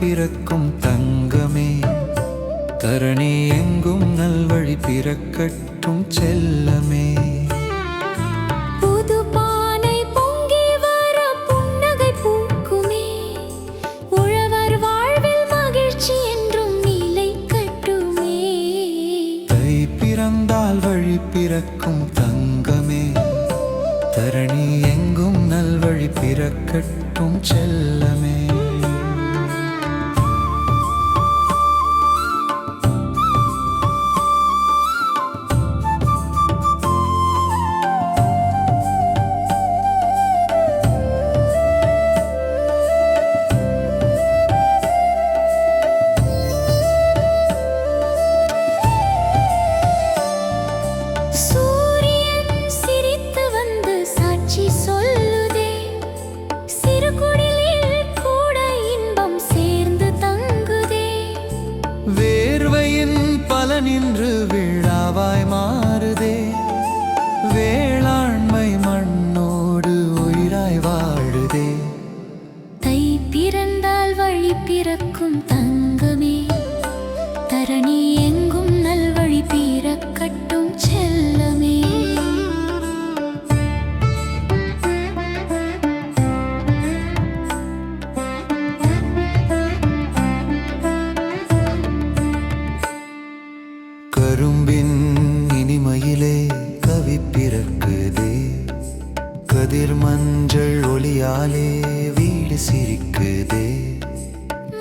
பிறக்கும் தங்கமே. தரணி எங்கும் நல்வழி பிறக்கட்டும் செல்லமே. பிறந்தால் வழி பிறக்கும் தங்கமே. தரணி எங்கும் நல்வழி பிறக்கட்டும் செல்லமே. இன்று விழாவாய் மாறுதே. வேளாண்மை மண்ணோடு உயிராய் வாழுதே. தை பிறந்தால் வழி பிறக்கும் தன் கதிர் மஞ்சள் ஒளியாலே வீடு சிரிக்குதே.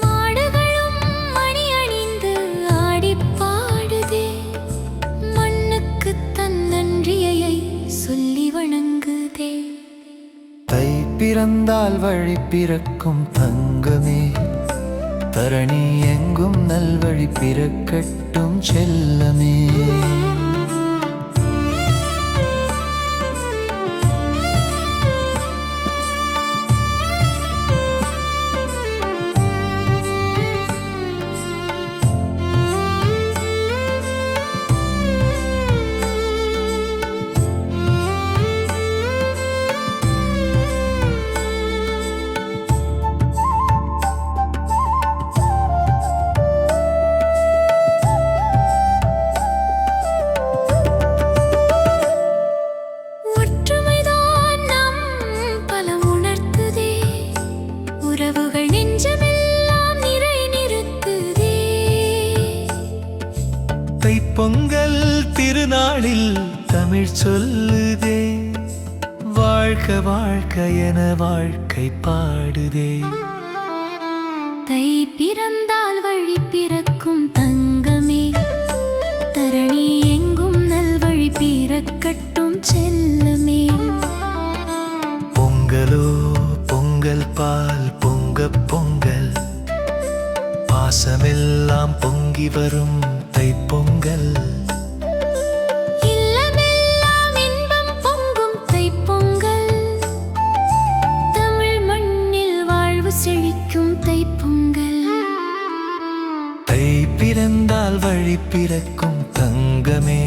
மாடுகளும் மணி அணிந்து ஆடிப் பாடுதே. மண்ணுக்கு தன் நன்றியை சொல்லி வணங்குதே. தை பிறந்தால் வழி பிறக்கும் தங்கமே. தரணி எங்கும் நல்வழி பிறக்கட்டும் செல்லமே. தைப்பொங்கல் திருநாளில் தமிழ் சொல்லுதே. வாழ்க வாழ்க என வாழ்க்கை பாடுதே. தை பிறந்தால் வழி பிறக்கும் தங்கமே. தரணி எங்கும் நல்வழி பிறக்கட்டும் செல்லமே. பொங்கலோ பொங்கல் பால் பொங்க பொங்கல். பாசமெல்லாம் பொங்கி வரும் மண்ணில் வாழ்வு செழிக்கும் தைப்பொங்கல். தை பிறந்தால் வழி பிறக்கும் தங்கமே.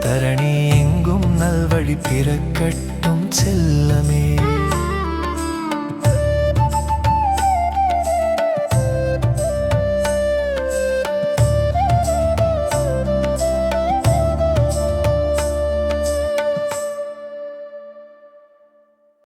தரணி எங்கும் நல்வழி பிறக்கட்டும் செல்லமே.